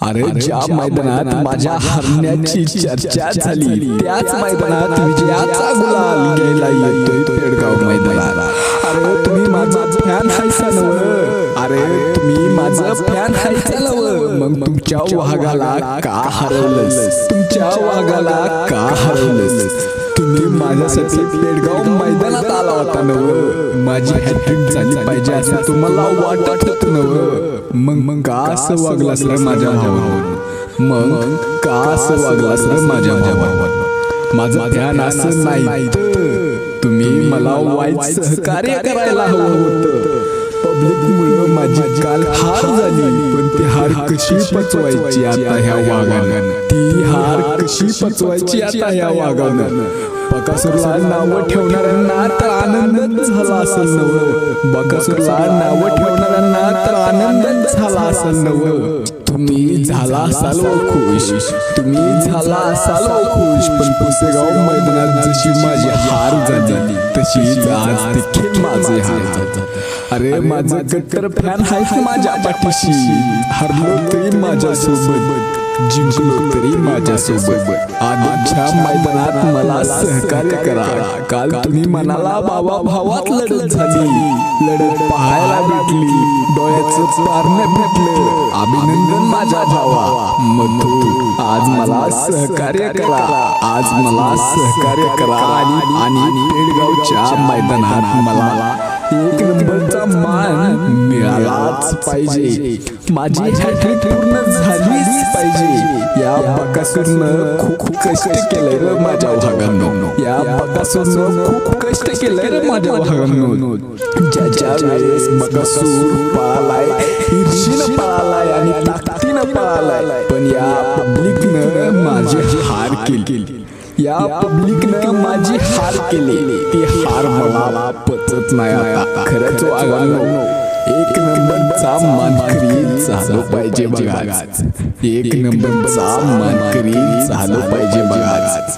अरे ज्या मैदानात माझ्या हरण्याची चर्चा झाली त्याच मैदानात विजयाचा गुलाल घ्यायला येतोय पेडगाव मैदानात. अरे तुम्ही माझा फॅन हायसा नव अरे तुम्ही माझा फॅन हायसा नव मग तुमच्या वाघाला का हरवलंस? तुमच्या वाघाला का हरवलंस? तुम्ही माझ्यासाठी पेडगाव मैदानात आला होता नव. माझी हॅट्रिक झाली पाहिजे असं तुम्हाला वाटत होतं नव? मग मग का असं वागलास रे माझ्या भावावर मग का असं वागलास रे माझ्या भावावर माझं ध्यान असं नाही. तुम्ही मला वाईट सहकार्य करायला हवं होतं. पब्लिक माझी काल हार झाली पण ती हार कशी पचवायची आता ह्या वाघानं? ती हार कशी पचवायची आता ह्या वाघानं? बकासूरला नाव ठेवणाऱ्यांना तर आनंद झाला असेल नव. बकासूरला नाव ठेवणाऱ्यांना तर आनंद झाला असेल नव. तुम्ही झाला असाल हो खुश. तुम्ही झाला असाल हो खुश. पण पुसेगाव मैदानात जशी माझी हार झाली. तशी आज देखील माझे हार जातात अरे माझं कट्टर फॅन आहे माझ्या पाठीशी? हरलो तरी माझ्यासोबत. जिंकलो तरी माझ्यासोबत. आजच्या मैदानात मला सहकार्य करा. काल तुम्ही मनाला बाबा भावात लढत झाली. लढत पाहायला भेटली. डोळ्याचं पारणं भेटलं अभिनंदन माझ्या भावा. मधू आज मला सहकार्य करा. आज मला सहकार्य करा. आणि आणि पेडगावच्या मैदानात मला एक नंबरचा मान मिळालाच पाहिजे. माझी हॅट्रिक पूर्ण बकासूरनं खूप कष्ट केलंय रे माझ्या भागांनो या बकासूरनं खूप कष्ट केलंय रे माझ्या भागांनो ज्या वेळेस बकासूर पळालाय ईर्षीनं पळालाय आणि ताकदीनं पळालाय पण या पब्लिकनं माझी हार केली. या पब्लिकनं माझी हार केली. ती हार मला पचत नाही आता. खरंच वागानो नंबरचा मानकरी झालो पाहिजे बघा एक नंबरचा मानकरी झालो पाहिजे बघा